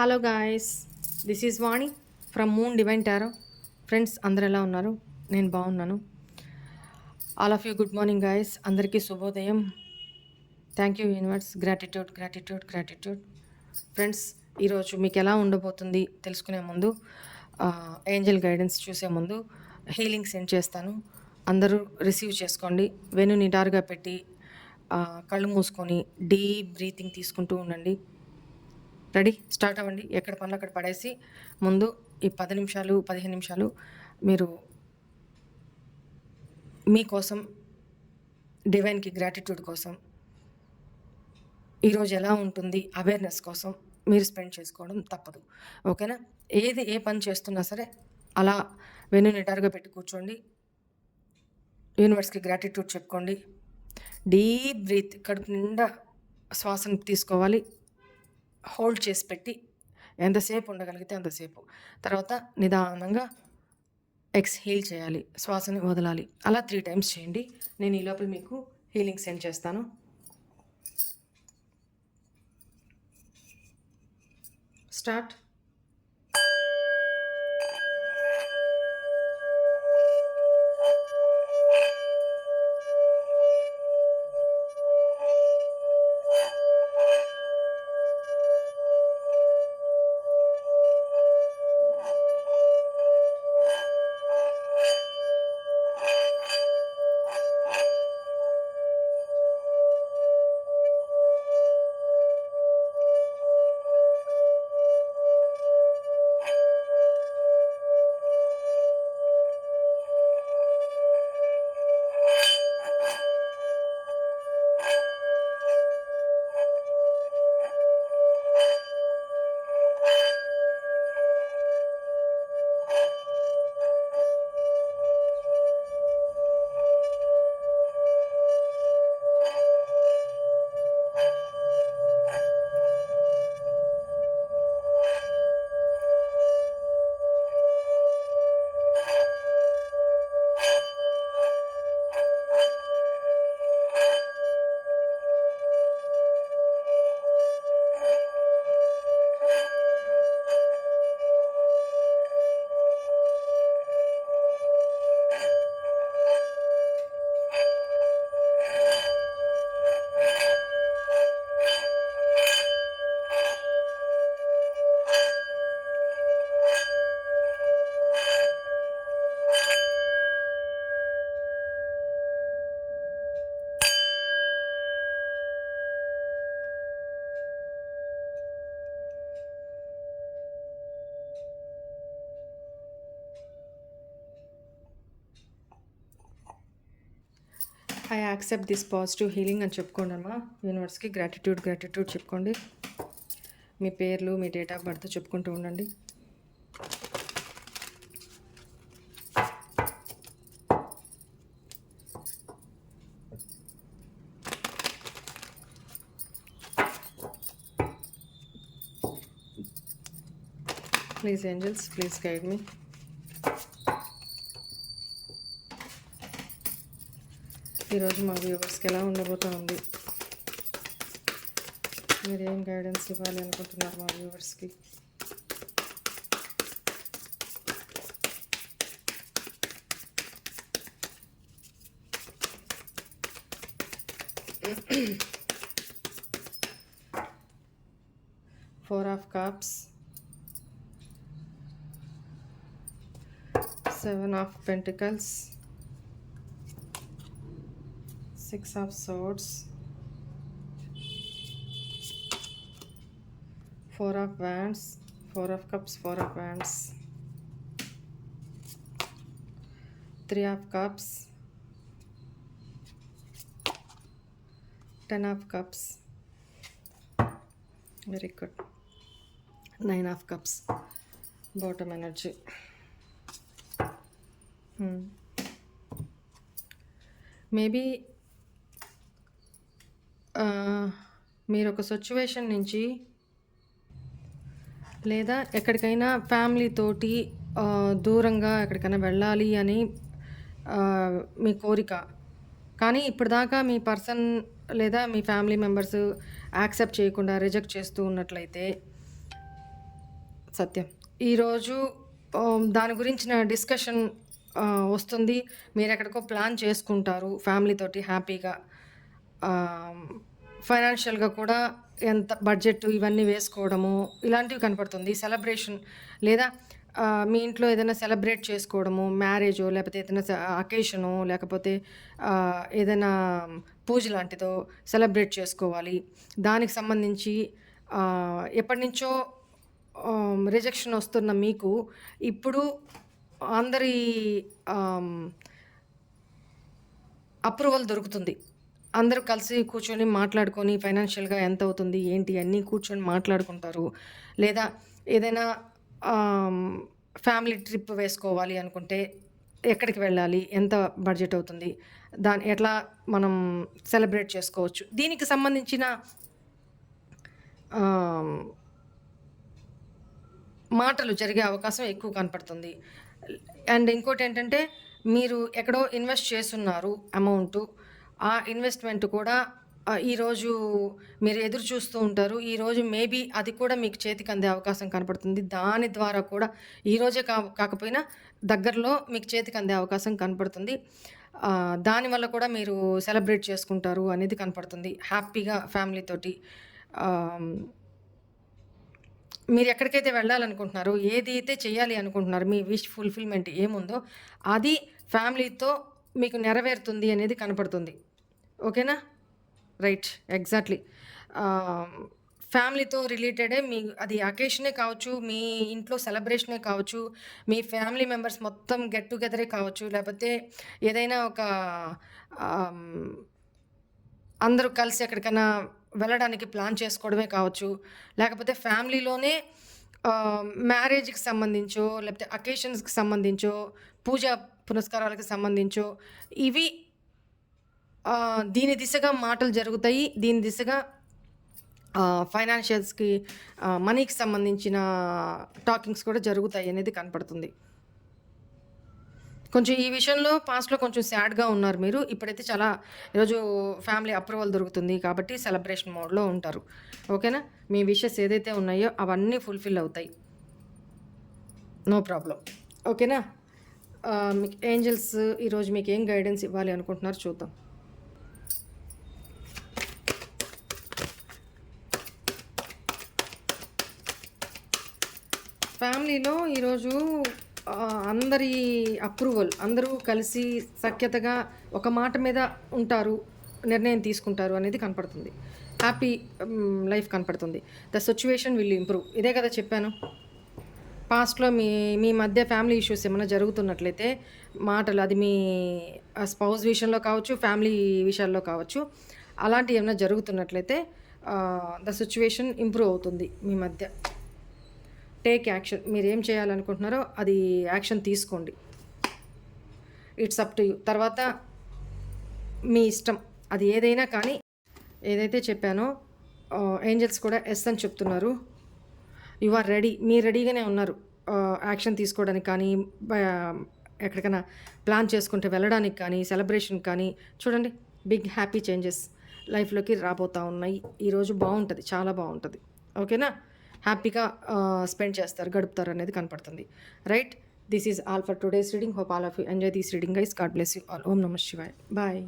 Hello guys this is Vani from Moon Divine Tarot. Friends అందరు ఎలా ఉన్నారు? నేను బాగున్నాను. All of you good morning guys. అందరికీ శుభోదయం. Thank you universe gratitude gratitude gratitude friends ఈరోజు మీకు ఎలా ఉండబోతుంది తెలుసుకునే ముందు ఏంజల్ గైడెన్స్ చూసే ముందు హీలింగ్ సెండ్ చేస్తాను. అందరూ రిసీవ్ చేసుకోండి. వెను నిటారుగా పెట్టి కళ్ళు మూసుకొని డీప్ బ్రీతింగ్ తీసుకుంటూ ఉండండి. రెడీ స్టార్ట్ అవ్వండి. ఎక్కడ పనులు అక్కడ పడేసి ముందు ఈ పది నిమిషాలు పదిహేను నిమిషాలు మీరు మీకోసం డివైన్కి గ్రాటిట్యూడ్ కోసం ఈరోజు ఎలా ఉంటుంది అవేర్నెస్ కోసం మీరు స్పెండ్ చేసుకోవడం తప్పదు. ఓకేనా? ఏది ఏ పని చేస్తున్నా సరే అలా వెన్ను నిటారుగా పెట్టి కూర్చోండి. యూనివర్స్కి గ్రాటిట్యూడ్ చెప్పుకోండి. డీప్ బ్రీత్ కడుపు నిండా శ్వాసను తీసుకోవాలి. హోల్డ్ చేసి పెట్టి ఎంతసేపు ఉండగలిగితే అంతసేపు. తర్వాత నిదానంగా ఎక్స్హీల్ చేయాలి శ్వాసని వదలాలి. అలా త్రీ టైమ్స్ చేయండి. నేను ఈ లోపల మీకు హీలింగ్ సెండ్ చేస్తాను. Start. I accept this positive healing అని చెప్పుకోండి అమ్మా. యూనివర్స్కి గ్రాటిట్యూడ్ గ్రాటిట్యూడ్ చెప్పుకోండి. మీ పేర్లు మీ డేట్ ఆఫ్ బర్త్ చెప్పుకుంటూ ఉండండి. Please angels please guide me ఈరోజు మా వ్యూవర్స్కి ఎలా ఉండబోతా ఉంది? మీరు ఏం గైడెన్స్ ఇవ్వాలి అనుకుంటున్నారు మా వ్యూవర్స్కి four of cups seven of pentacles six of swords. Four of wands. Four of cups. Four of wands. Three of cups. Ten of cups. Very good. Nine of cups. Bottom energy. Hmm. Maybe మీరు ఒక situation నుంచి లేదా ఎక్కడికైనా ఫ్యామిలీతోటి దూరంగా ఎక్కడికైనా వెళ్ళాలి అని మీ కోరిక. కానీ ఇప్పటిదాకా మీ పర్సన్ లేదా మీ ఫ్యామిలీ మెంబర్స్ యాక్సెప్ట్ చేయకుండా రిజెక్ట్ చేస్తూ ఉన్నట్లయితే సత్యం. ఈరోజు దాని గురించిన డిస్కషన్ వస్తుంది. మీరు ఎక్కడికో ప్లాన్ చేసుకుంటారు ఫ్యామిలీతోటి హ్యాపీగా ఫైనాన్షియల్గా కూడా ఎంత బడ్జెట్ ఇవన్నీ వేసుకోవడము ఇలాంటివి కనపడుతుంది. సెలబ్రేషన్ లేదా మీ ఇంట్లో ఏదైనా సెలబ్రేట్ చేసుకోవడము మ్యారేజో లేకపోతే ఏదైనా అకేషను లేకపోతే ఏదైనా పూజ లాంటిదో సెలబ్రేట్ చేసుకోవాలి. దానికి సంబంధించి ఎప్పటి నుంచో రిజెక్షన్ వస్తున్న మీకు ఇప్పుడు అందరి అప్రూవల్ దొరుకుతుంది. అందరూ కలిసి కూర్చొని మాట్లాడుకొని ఫైనాన్షియల్గా ఎంత అవుతుంది ఏంటి అన్నీ కూర్చొని మాట్లాడుకుంటారు. లేదా ఏదైనా ఫ్యామిలీ ట్రిప్ వేసుకోవాలి అనుకుంటే ఎక్కడికి వెళ్ళాలి ఎంత బడ్జెట్ అవుతుంది దాని ఎట్లా మనం సెలబ్రేట్ చేసుకోవచ్చు. దీనికి సంబంధించిన మాటలు జరిగే అవకాశం ఎక్కువ కనపడుతుంది. అండ్ ఇంకోటి ఏంటంటే మీరు ఎక్కడో ఇన్వెస్ట్ చేస్తున్నారు అమౌంట్ ఆ ఇన్వెస్ట్మెంట్ కూడా ఈరోజు మీరు ఎదురు చూస్తూ ఉంటారు. ఈరోజు మేబీ అది కూడా మీకు చేతికి అందే అవకాశం కనపడుతుంది. దాని ద్వారా కూడా ఈరోజే కా కాకపోయినా దగ్గరలో మీకు చేతికి అందే అవకాశం కనపడుతుంది. దానివల్ల కూడా మీరు సెలబ్రేట్ చేసుకుంటారు అనేది కనపడుతుంది. హ్యాపీగా ఫ్యామిలీతోటి మీరు ఎక్కడికైతే వెళ్ళాలనుకుంటున్నారో ఏది అయితే చేయాలి అనుకుంటున్నారు మీ విష్ ఫుల్ఫిల్మెంట్ ఏముందో అది ఫ్యామిలీతో మీకు నెరవేరుతుంది అనేది కనపడుతుంది. ఓకేనా? Right exactly. ఫ్యామిలీతో రిలేటెడే మీ అది అకేషనే కావచ్చు మీ ఇంట్లో సెలబ్రేషనే కావచ్చు మీ ఫ్యామిలీ మెంబర్స్ మొత్తం గెట్ టుగెదరే కావచ్చు లేకపోతే ఏదైనా ఒక అందరూ కలిసి ఎక్కడికైనా వెళ్ళడానికి ప్లాన్ చేసుకోవడమే కావచ్చు లేకపోతే ఫ్యామిలీలోనే మ్యారేజ్కి సంబంధించో లేకపోతే అకేషన్స్కి సంబంధించో పూజా పునస్కారాలకు సంబంధించో ఇవి దీని దిశగా మాటలు జరుగుతాయి. దీని దిశగా ఫైనాన్షియల్స్కి మనీకి సంబంధించిన టాకింగ్స్ కూడా జరుగుతాయి అనేది కనపడుతుంది. కొంచెం ఈ విషయంలో పాస్ట్లో కొంచెం సాడ్గా ఉన్నారు మీరు. ఇప్పుడైతే చాలా ఈరోజు ఫ్యామిలీ అప్రూవల్ దొరుకుతుంది కాబట్టి సెలబ్రేషన్ మోడ్లో ఉంటారు. ఓకేనా? మీ విషెస్ ఏదైతే ఉన్నాయో అవన్నీ ఫుల్ఫిల్ అవుతాయి. నో ప్రాబ్లం ఓకేనా? మీకు ఏంజల్స్ ఈరోజు మీకు ఏం గైడెన్స్ ఇవ్వాలి అనుకుంటున్నారు చూద్దాం. ఫ్యామిలీలో ఈరోజు అందరి అప్రూవల్ అందరూ కలిసి సఖ్యతగా ఒక మాట మీద ఉంటారు నిర్ణయం తీసుకుంటారు అనేది కనపడుతుంది. హ్యాపీ లైఫ్ um, కనపడుతుంది. ద సిచ్యువేషన్ విల్ ఇంప్రూవ్ ఇదే కదా చెప్పాను. పాస్ట్లో మీ మీ మధ్య ఫ్యామిలీ ఇష్యూస్ ఏమైనా జరుగుతున్నట్లయితే మాటలు అది మీ స్పౌస్ విషయంలో కావచ్చు ఫ్యామిలీ విషయాల్లో కావచ్చు అలాంటివి ఏమైనా జరుగుతున్నట్లయితే ద సిచ్యువేషన్ ఇంప్రూవ్ అవుతుంది మీ మధ్య. Take action. మీరు ఏం చేయాలనుకుంటున్నారో అది యాక్షన్ తీసుకోండి. It's up to you. తర్వాత మీ ఇష్టం. అది ఏదైనా కానీ ఏదైతే చెప్పానో ఏంజల్స్ కూడా ఎస్ అని చెప్తున్నారు. You are ready. మీరు రెడీగానే ఉన్నారు యాక్షన్ తీసుకోవడానికి కానీ ఎక్కడికైనా ప్లాన్ చేసుకుంటే వెళ్ళడానికి కానీ సెలబ్రేషన్ కానీ చూడండి బిగ్ హ్యాపీ చేంజెస్ లైఫ్లోకి రాబోతూ ఉన్నాయి. ఈరోజు బాగుంటుంది చాలా బాగుంటుంది. ఓకేనా? హ్యాపీగా స్పెండ్ చేస్తారు గడుపుతారు అనేది కనపడుతుంది. Right? This is all for today's reading. Hope all of you enjoy this reading guys. God bless you all. ఓం నమ శివాయ్. బాయ్.